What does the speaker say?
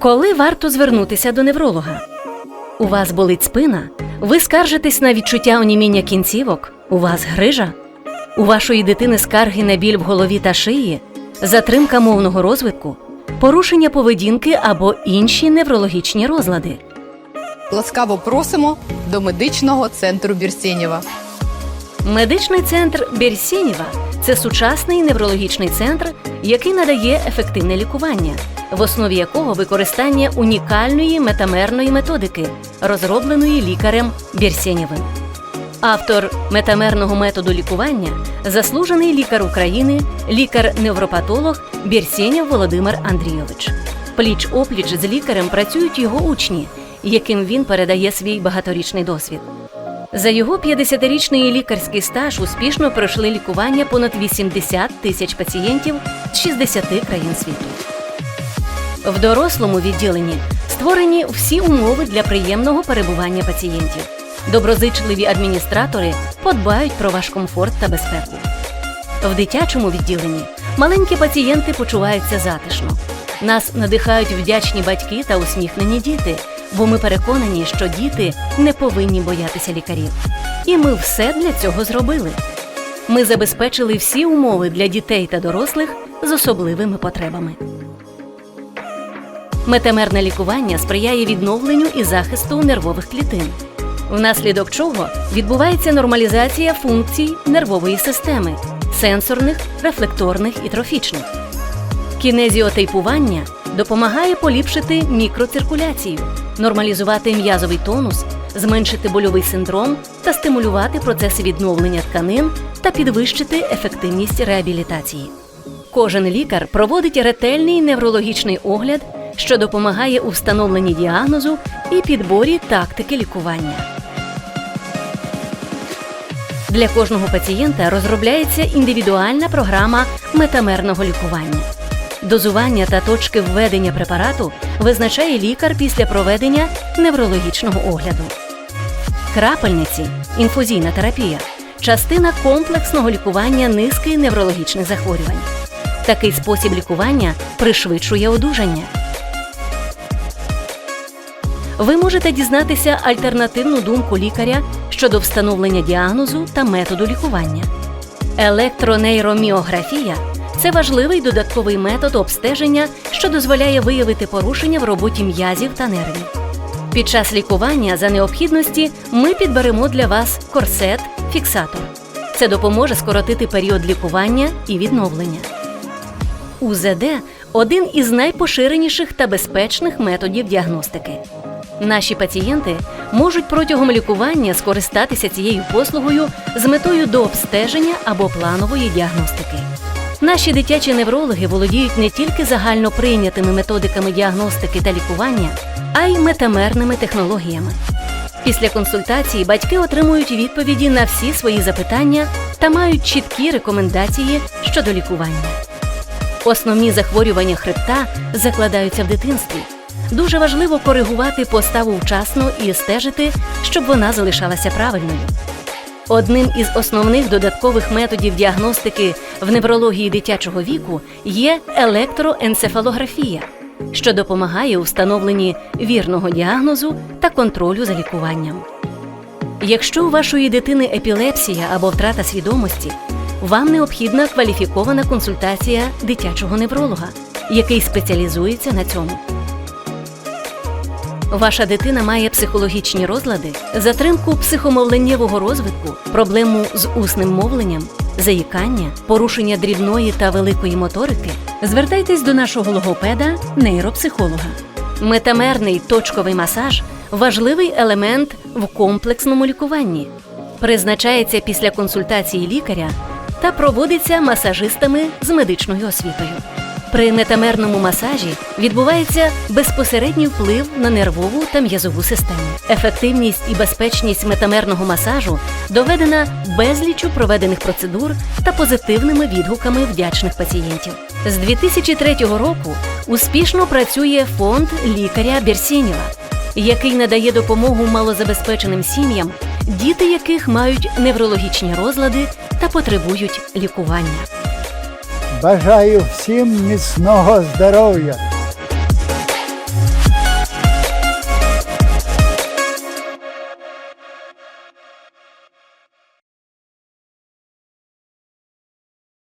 Коли варто звернутися до невролога? У вас болить спина? Ви скаржитесь на відчуття оніміння кінцівок? У вас грижа? У вашої дитини скарги на біль в голові та шиї, затримка мовного розвитку, порушення поведінки або інші неврологічні розлади. Ласкаво просимо до медичного центру Бірсєнєва. Медичний центр Берсєнєва це сучасний неврологічний центр, який надає ефективне лікування, в основі якого використання унікальної метамерної методики, розробленої лікарем Берсєнєвим. Автор метамерного методу лікування заслужений лікар України, лікар-невропатолог Берсєнєв Володимир Андрійович. Пліч опліч з лікарем працюють його учні, яким він передає свій багаторічний досвід. За його 50-річний лікарський стаж успішно пройшли лікування понад 80 тисяч пацієнтів з 60 країн світу. В дорослому відділенні створені всі умови для приємного перебування пацієнтів. Доброзичливі адміністратори подбають про ваш комфорт та безпеку. В дитячому відділенні маленькі пацієнти почуваються затишно. Нас надихають вдячні батьки та усміхнені діти, бо ми переконані, що діти не повинні боятися лікарів. І ми все для цього зробили. Ми забезпечили всі умови для дітей та дорослих з особливими потребами. Метамерне лікування сприяє відновленню і захисту нервових клітин, внаслідок чого відбувається нормалізація функцій нервової системи сенсорних, рефлекторних і трофічних. Кінезіотейпування допомагає поліпшити мікроциркуляцію, нормалізувати м'язовий тонус, зменшити больовий синдром та стимулювати процеси відновлення тканин та підвищити ефективність реабілітації. Кожен лікар проводить ретельний неврологічний огляд, що допомагає у встановленні діагнозу і підборі тактики лікування. Для кожного пацієнта розробляється індивідуальна програма метамерного лікування. Дозування та точки введення препарату визначає лікар після проведення неврологічного огляду. Крапельниці інфузійна терапія частина комплексного лікування низки неврологічних захворювань. Такий спосіб лікування пришвидшує одужання. Ви можете дізнатися альтернативну думку лікаря щодо встановлення діагнозу та методу лікування. Електронейроміографія це важливий додатковий метод обстеження, що дозволяє виявити порушення в роботі м'язів та нервів. Під час лікування за необхідності ми підберемо для вас корсет, фіксатор. Це допоможе скоротити період лікування і відновлення. УЗД один із найпоширеніших та безпечних методів діагностики. Наші пацієнти можуть протягом лікування скористатися цією послугою з метою дообстеження або планової діагностики. Наші дитячі неврологи володіють не тільки загально прийнятими методиками діагностики та лікування, а й метамерними технологіями. Після консультації батьки отримують відповіді на всі свої запитання та мають чіткі рекомендації щодо лікування. Основні захворювання хребта закладаються в дитинстві. Дуже важливо коригувати поставу вчасно і стежити, щоб вона залишалася правильною. Одним із основних додаткових методів діагностики в неврології дитячого віку є електроенцефалографія, що допомагає у встановленні вірного діагнозу та контролю за лікуванням. Якщо у вашої дитини епілепсія або втрата свідомості, вам необхідна кваліфікована консультація дитячого невролога, який спеціалізується на цьому. Ваша дитина має психологічні розлади, затримку психомовленнєвого розвитку, проблему з усним мовленням, заїкання, порушення дрібної та великої моторики. Звертайтесь до нашого логопеда, нейропсихолога. Метамерний точковий масаж важливий елемент в комплексному лікуванні. Призначається після консультації лікаря та проводиться масажистами з медичною освітою. При метамерному масажі відбувається безпосередній вплив на нервову та м'язову систему. Ефективність і безпечність метамерного масажу доведена безлічу проведених процедур та позитивними відгуками вдячних пацієнтів. З 2003 року успішно працює фонд лікаря Берсєнєва, який надає допомогу малозабезпеченим сім'ям, діти яких мають неврологічні розлади та потребують лікування. Бажаю всім міцного здоров'я,